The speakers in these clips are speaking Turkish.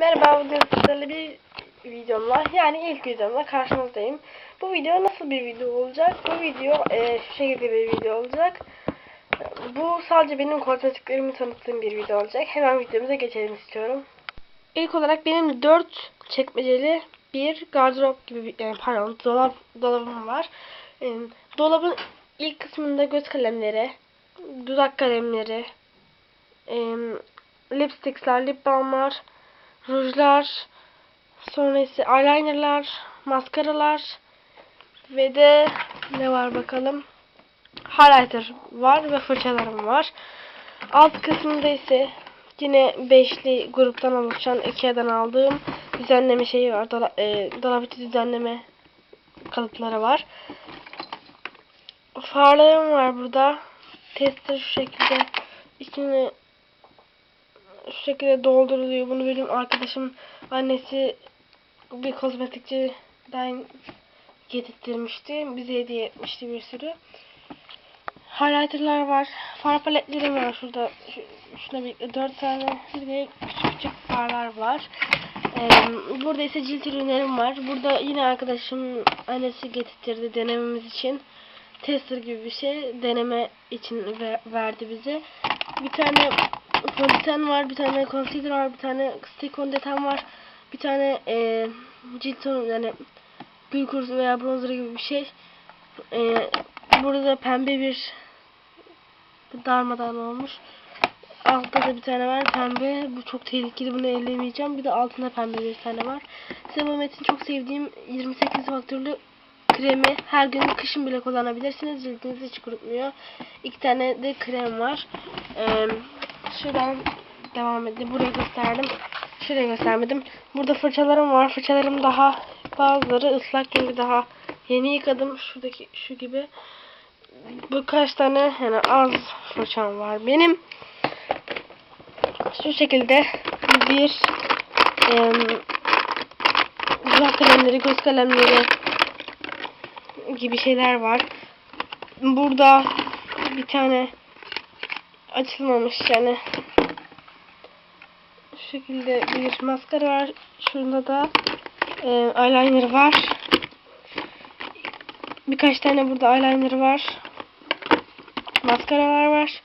Merhaba, bugün sizlerle bir videomla, yani ilk videomla karşınızdayım. Bu video nasıl bir video olacak? Bu video e, şu şekilde bir video olacak. Bu sadece benim kozmetiklerimi tanıttığım bir video olacak. Hemen videomuza geçelim istiyorum. İlk olarak benim 4 çekmeceli bir gardırop gibi, yani pardon, dolap, dolabım var. E, dolabın ilk kısmında göz kalemleri, dudak kalemleri, e, lipstickler, lip balmlar, rujlar, sonra ise eyelinerlar, maskaralar ve de ne var bakalım? Highlighter var ve fırçalarım var. Alt kısmında ise yine beşli gruptan oluşan Ikea'dan aldığım düzenleme şeyi var. Dala, e, düzenleme kalıpları var. Farlarım var burada. Tester şu şekilde içine şu şekilde dolduruluyor. Bunu benim arkadaşım annesi bir kozmetikçiden getirtmişti. Bize hediye etmişti bir sürü. Highlighter'lar var. Far paletlerim var şurada. Şu, şuna birlikte 4 tane. Bir de küçük küçük farlar var. Ee, burada ise cilt ürünlerim var. Burada yine arkadaşım annesi getirtirdi denememiz için. Tester gibi bir şey deneme için ver- verdi bize. Bir tane fondöten var, bir tane concealer var, bir tane stick fondöten var, bir tane e, cilt tonu yani gül kurusu veya bronzer gibi bir şey. E, burada da pembe bir darmadan olmuş. Altta da bir tane var pembe. Bu çok tehlikeli. Bunu ellemeyeceğim. Bir de altında pembe bir tane var. Sebamet'in çok sevdiğim 28 faktörlü kremi her gün kışın bile kullanabilirsiniz. Cildinizi hiç kurutmuyor. İki tane de krem var. Ee, şuradan devam edelim. Buraya gösterdim. Şuraya göstermedim. Burada fırçalarım var. Fırçalarım daha bazıları ıslak çünkü daha yeni yıkadım. Şuradaki şu gibi. Birkaç tane yani az fırçam var benim. Şu şekilde bir dudak kalemleri, göz kalemleri gibi şeyler var. Burada bir tane açılmamış yani şu şekilde bir maskara var. Şurada da e, eyeliner var. Birkaç tane burada eyeliner var. Maskaralar var.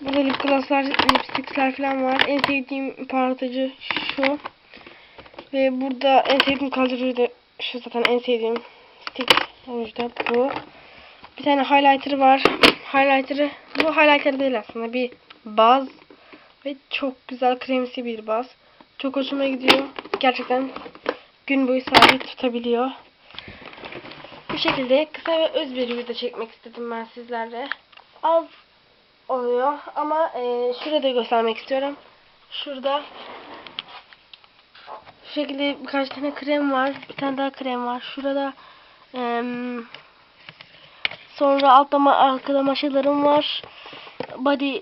Burada lip glosslar, lipstickler falan var. En sevdiğim parlatıcı şu. Ve burada en sevdiğim kalıcı da şu zaten en sevdiğim stick ruj da bu. Bir tane highlighter var. Highlighter'ı bu highlighter değil aslında bir baz ve çok güzel kremsi bir baz. Çok hoşuma gidiyor. Gerçekten gün boyu sabit tutabiliyor. Bu şekilde kısa ve öz bir video çekmek istedim ben sizlerle. Az oluyor ama e, şurada göstermek istiyorum. Şurada şu şekilde birkaç tane krem var. Bir tane daha krem var. Şurada em, sonra altta ma arkada maşalarım var. Body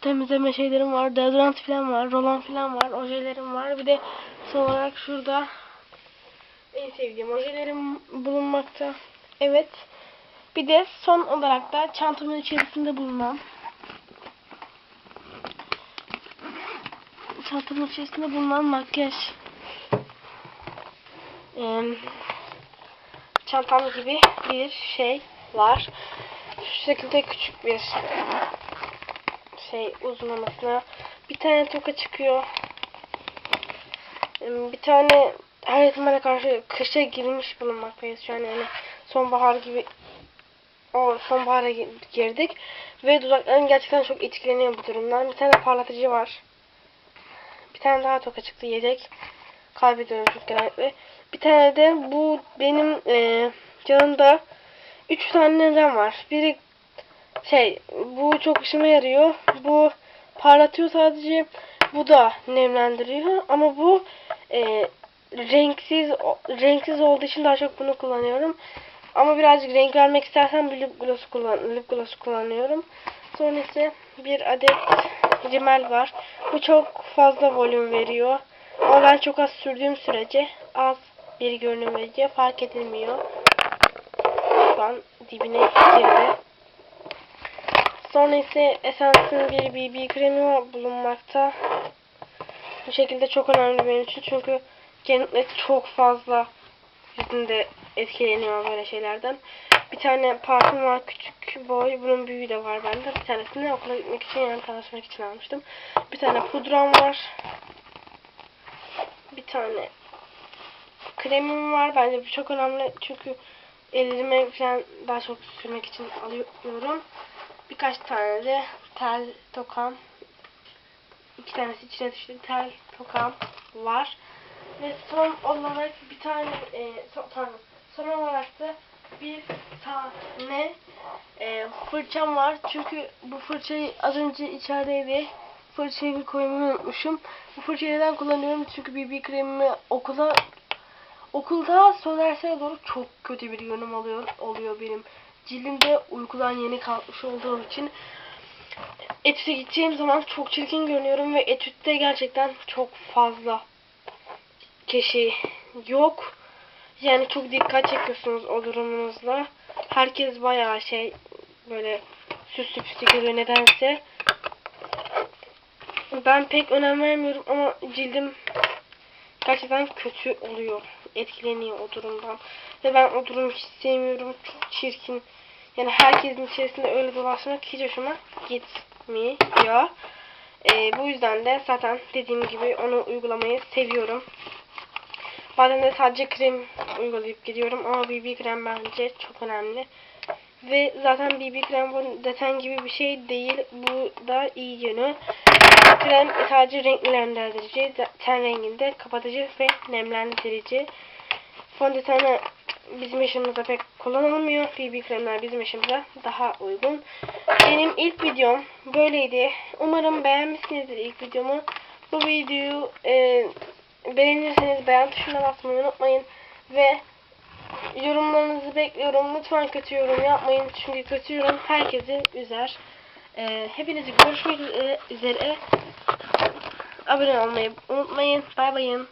temizleme şeylerim var. Deodorant falan var. Rolan falan var. Ojelerim var. Bir de son olarak şurada en sevdiğim ojelerim bulunmakta. Evet. Bir de son olarak da çantamın içerisinde bulunan çantamın içerisinde bulunan makyaj em, çantam gibi bir şey var. Şu şekilde küçük bir şey uzunlamasına bir tane toka çıkıyor. Bir tane her ihtimale karşı kışa girmiş bulunmaktayız şu an yani sonbahar gibi o sonbahara gi- girdik ve dudaklarım gerçekten çok etkileniyor bu durumdan. Bir tane parlatıcı var. Bir tane daha toka çıktı yedek. Kaybediyorum çok genellikle. Bir tane de bu benim e, yanımda 3 tane neden var. Biri şey bu çok işime yarıyor. Bu parlatıyor sadece. Bu da nemlendiriyor ama bu e, renksiz renksiz olduğu için daha çok bunu kullanıyorum. Ama birazcık renk vermek istersen bir lip gloss, kullan, lip gloss kullanıyorum. Sonra ise bir adet rimel var. Bu çok fazla volüm veriyor. Ama ben çok az sürdüğüm sürece az bir görünüm veriyor. Fark edilmiyor. Şu an dibine girdi. Sonra ise Essence'ın bir BB kremi bulunmakta. Bu şekilde çok önemli benim için çünkü genellikle çok fazla yüzünde etkileniyor böyle şeylerden. Bir tane parfüm var küçük boy. Bunun büyüğü de var bende. Bir tanesini okula gitmek için yani tanışmak için almıştım. Bir tane pudram var. Bir tane kremim var. Bence bu çok önemli çünkü ellerime falan daha çok sürmek için alıyorum. Birkaç tane de tel tokam. İki tanesi içine düştü. Tel tokam var. Ve son olarak bir tane e, son, pardon, son olarak da bir tane e, fırçam var. Çünkü bu fırçayı az önce içerideydi. Fırçayı koymayı unutmuşum. Bu fırçayı neden kullanıyorum? Çünkü BB kremimi okula okulda son derslere doğru çok kötü bir görünüm oluyor, oluyor benim. Cildimde uykudan yeni kalkmış olduğum için etüte gideceğim zaman çok çirkin görünüyorum ve etütte gerçekten çok fazla kişi yok. Yani çok dikkat çekiyorsunuz o durumunuzla. Herkes bayağı şey böyle süslü püslü geliyor nedense. Ben pek önem vermiyorum ama cildim gerçekten kötü oluyor. Etkileniyor o durumdan. Ve ben o durumu hiç sevmiyorum. Çok çirkin. Yani herkesin içerisinde öyle dolaşmak hiç hoşuma gitmiyor. Ee, bu yüzden de zaten dediğim gibi onu uygulamayı seviyorum. Bazen de sadece krem uygulayıp gidiyorum ama BB krem bence çok önemli. Ve zaten BB krem bu deten gibi bir şey değil. Bu da iyi yönü. Krem sadece renklendirici, ten renginde kapatıcı ve nemlendirici. Fondöten bizim yaşımızda pek kullanılmıyor. BB kremler bizim yaşımıza daha uygun. Benim ilk videom böyleydi. Umarım beğenmişsinizdir ilk videomu. Bu videoyu e, beğenirseniz beğen tuşuna basmayı unutmayın. Ve yorumlarınızı bekliyorum. Lütfen kötü yorum yapmayın. Çünkü kötü yorum herkesi üzer. E, hepinizi görüşmek üzere. Abone olmayı unutmayın. Bay bayın.